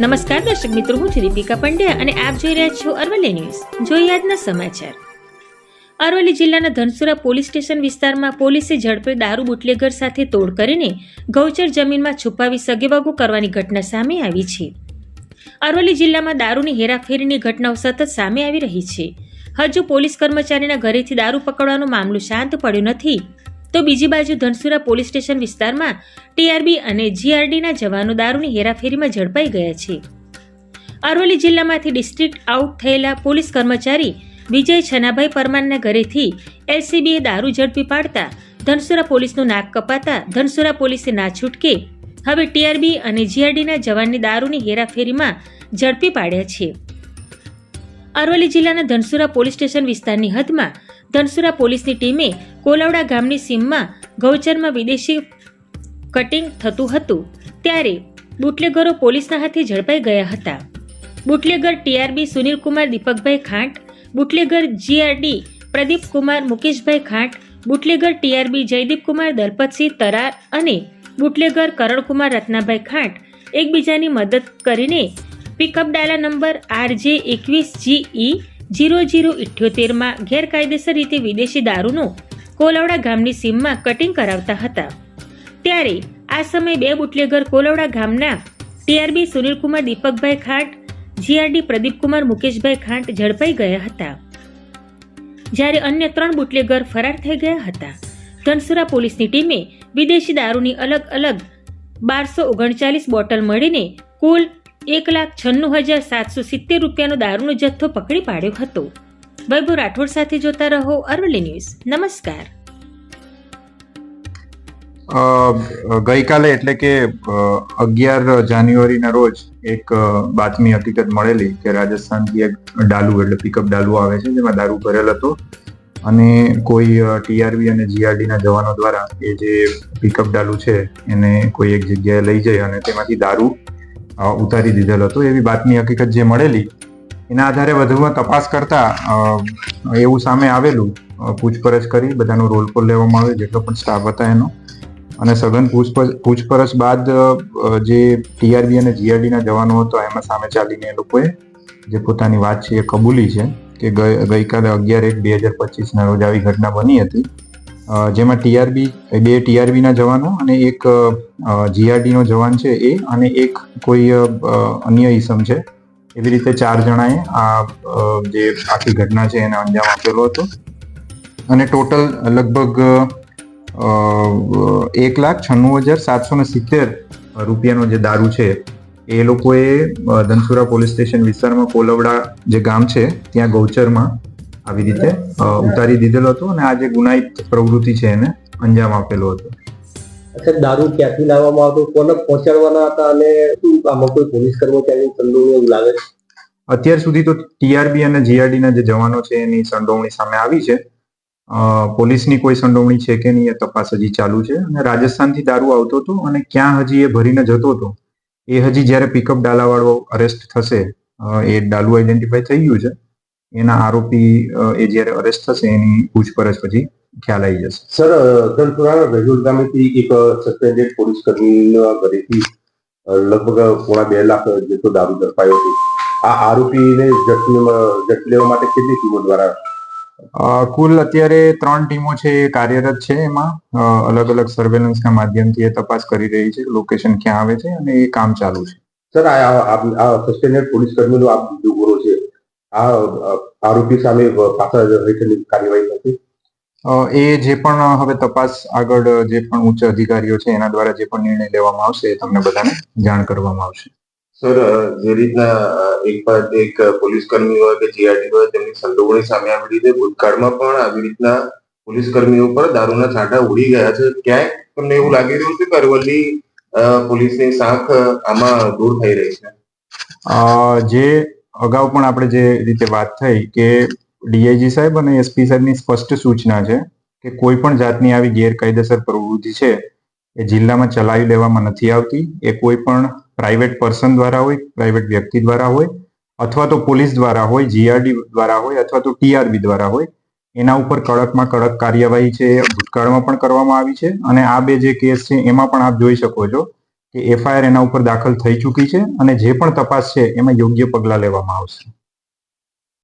નમસ્કાર, દર્શક મિત્રો, હું છું દીપિકા પંડ્યા અને આપ જોઈ રહ્યા છો અરવલ્લી ન્યૂઝ. જોઈએ આજના સમાચાર. અરવલ્લી જિલ્લાના ધનસુરા પોલીસ સ્ટેશન વિસ્તારમાં પોલીસે ઝડપે દારૂ બુટલેગર સાથે તોડ કરીને ગૌચર જમીનમાં છુપાવી સગેવગો કરવાની ઘટના સામે આવી છે. અરવલ્લી જિલ્લામાં દારૂની હેરાફેરીની ઘટનાઓ સતત સામે આવી રહી છે. હજુ પોલીસ કર્મચારીના ઘરેથી દારૂ પકડવાનો મામલો શાંત પડ્યો નથી. તો બીજી બાજુ ધનસુરા પોલીસ સ્ટેશન વિસ્તારમાં ટીઆરબી અને જીઆરડીના જવાનો દારૂની હેરાફેરીમાં ઝડપાઈ ગયા છે. અરવલ્લી જિલ્લામાંથી ડિસ્ટ્રિક્ટ આઉટ થયેલા પોલીસ કર્મચારી વિજય છનાભાઈ પરમારના ઘરેથી એલસીબીએ દારૂ ઝડપી પાડતા ધનસુરા પોલીસનું નાક કપાતા ધનસુરા પોલીસે ના છૂટકે હવે ટીઆરબી અને જીઆરડીના જવાનની દારૂની હેરાફેરીમાં ઝડપી પાડ્યા છે. અરવલ્લી જિલ્લાના ધનસુરા પોલીસ સ્ટેશન વિસ્તારની હદમાં ધનસુરા પોલીસની ટીમે કોલાવડા ગામની સીમમાં ગૌચરમાં વિદેશી કટિંગ થતું હતું. ત્યારે બુટલેગરો પોલીસના હાથે ઝડપાઈ ગયા હતા. Bootlegger TRB Sunilkumar Deepakbhai Khant, bootlegger GRD Pradeep Kumar Mukeshbhai Khant, bootlegger TRB Jaydeepkumar Dalpatsinh Tarar અને બુટલેગર કરણકુમાર રત્નાભાઈ ખાંટ એકબીજાની મદદ કરીને પિકઅપ ડાલા નંબર આરજે એકવીસ જીઈ જીરો જીરો ઇઠ્યોતેરમાં ગેરકાયદેસર રીતે વિદેશી દારૂનું કોલવડા ગામની સીમમાં કટિંગ કરાવતા હતા. ત્યારે આ સમયે બે બુટલેગર કોલવડા ગામના ટીઆરબી સુનિલકુમાર દીપકભાઈ ખાંટ, જીઆરડી પ્રદીપકુમાર મુકેશભાઈ ખાંટ ઝડપાઈ ગયા હતા. જ્યારે અન્ય ત્રણ બુટલેગર ફરાર થઈ ગયા હતા. ધનસુરા પોલીસની ટીમે વિદેશી દારૂની અલગ અલગ બારસો ઓગણચાલીસ બોટલ મળીને કુલ એક લાખ છન્નું હજાર સાતસો સિત્તેર રૂપિયાનો દારૂનો જથ્થો પકડી પાડ્યો હતો. વૈભવ રાઠોડ સાથે જોતા રહો અરવલ્લી ન્યૂઝ. નમસ્કાર. ગઈકાલે એટલે કે અગિયાર જાન્યુઆરીના રોજ એક બાતમી હકીકત મળેલી કે રાજસ્થાનથી એક ડાલુ એટલે પિકઅપ ડાલુ આવે છે, જેમાં દારૂ ભરેલ હતો. અને કોઈ ટીઆરબી અને જીઆરડીના જવાનો દ્વારા એ જે પિકઅપ ડાલુ છે, એને કોઈ એક જગ્યાએ લઈ જઈ અને તેમાંથી દારૂ ઉતારી દીધેલો હતો. એવી બાતમી હકીકત જે મળેલી, એના આધારે વધુમાં તપાસ કરતા એવું સામે આવેલું પૂછપરછ કરી, બધાનો રોલ કોલ લેવામાં આવ્યો, જેટલો પણ સ્ટાફ હતા એનો. અને સઘન પૂછપરછ પૂછપરછ બાદ જે ટીઆરબી અને જીઆરડીના જવાનો હતો, એમાં સામે ચાલીને એ લોકોએ જે પોતાની વાત છે એ કબૂલી છે કે ગઈ- ગઈકાલે અગિયાર એક બે હજાર પચીસના રોજ આવી ઘટના બની હતી. જેમાં ટીઆરબી બે ટીઆરબીના જવાનો અને એક જીઆરડીનો જવાન છે એ અને એક કોઈ અન્ય ઈસમ છે. એવી રીતે ચાર જણાએ આ જે આખી ઘટના છે એને અંજામ આપેલો હતો. અને ટોટલ લગભગ એક લાખ છન્નું હજાર સાતસો ને સિત્તેર રૂપિયાનો જે દારૂ છે, એ લોકોએ ધનસુરા પોલીસ સ્ટેશન વિસ્તારમાં કોલવડા જે ગામ છે, ત્યાં ગૌચરમાં આવી રીતે ઉતારી દીધેલો હતો અને આ જે ગુનાહિત પ્રવૃત્તિ છે એને અંજામ આપેલો હતો. અચ્છા દારૂ ક્યાંથી લાવવામાં આવતો? કોને પહોંચાડવાના હતા અને શું આમાં કોઈ પોલીસ કર્મચારીની સંડોવણી એવું લાગે છે? અત્યાર સુધી તો ટીઆરબી અને જીઆરડી ના જે જવાનો છે એની સંડોવણી સામે આવી છે. પોલીસની કોઈ સંડોવણી છે કે નહીં એ તપાસ હજી ચાલુ છે અને રાજસ્થાનથી દારૂ આવતો હતો અને ક્યાં હજી એ ભરીને જતો હતો એ હજી જ્યારે પિકઅપ ડાલાવાળો અરેસ્ટ થશે એ ડાલુ આઈડેન્ટિફાઈ થઈ ગયું છે. એના આરોપી એ જ્યારે અરેસ્ટ થશે એની પૂછપરછ પછી ખ્યાલ આવી જશે. સર ધનપુરાના રજોડ ગામેથી એક સસ્પેન્ડેડ પોલીસ કર્મીના ઘરેથી લગભગ પોણા બે લાખ જેટલો દારૂ ઝડપાયો છે. આ આરોપીને ઝડપી લેવા માટે કેટલી ટીમો દ્વારા? કુલ અત્યારે ત્રણ ટીમો છે એ કાર્યરત છે એમાં. અલગ અલગ સર્વેલન્સના માધ્યમથી એ તપાસ કરી રહી છે લોકેશન ક્યાં આવે છે અને એ કામ ચાલુ છે. સર આ સસ્પેન્ડેડ પોલીસ કર્મીનો આ બીજો ગુનો છે. આ આરોપી સામે પાછા હેઠળની કાર્યવાહી થશે? એ જે પણ હવે તપાસ આગળ જે પણ ઉચ્ચ અધિકારીઓ છે એના દ્વારા જે પણ નિર્ણય લેવામાં આવશે એ તમને બધાને જાણ કરવામાં આવશે. સર જે રીતના એક બાદ એક પોલીસ કર્મી હોય કે જીઆરડી હોય તેમની સંડોવણી સામે આવી રીતે ભૂતકાળમાં પણ આવી રીતના પોલીસ કર્મીઓ પર દારૂના છાંટા ઉડી ગયા છે. ક્યાંક તમને એવું લાગી રહ્યું છે કે અરવલ્લી પોલીસની શાખ આમાં દૂર થઈ રહી છે? જે અગાઉ પણ આપણે જે રીતે વાત થઈ કે ડીઆઈજી સાહેબ અને એસપી સાહેબની સ્પષ્ટ સૂચના છે કે કોઈ પણ જાતની આવી ગેરકાયદેસર પ્રવૃત્તિ છે એ જિલ્લામાં ચલાવી લેવામાં નથી આવતી. એ કોઈ પણ પ્રાઇવેટ પર્સન દ્વારા હોય, પ્રાઇવેટ વ્યક્તિ દ્વારા હોય, અથવા તો પોલીસ દ્વારા હોય, જીઆરડી દ્વારા હોય, અથવા તો ટીઆરબી દ્વારા હોય, એના ઉપર કડકમાં કડક કાર્યવાહી છે ભૂતકાળમાં પણ કરવામાં આવી છે. અને આ બે જે કેસ છે એમાં પણ આપ જોઈ શકો છો કે એફઆઈઆર એના ઉપર દાખલ થઈ ચૂકી છે અને જે પણ તપાસ છે એમાં યોગ્ય પગલાં લેવામાં આવશે.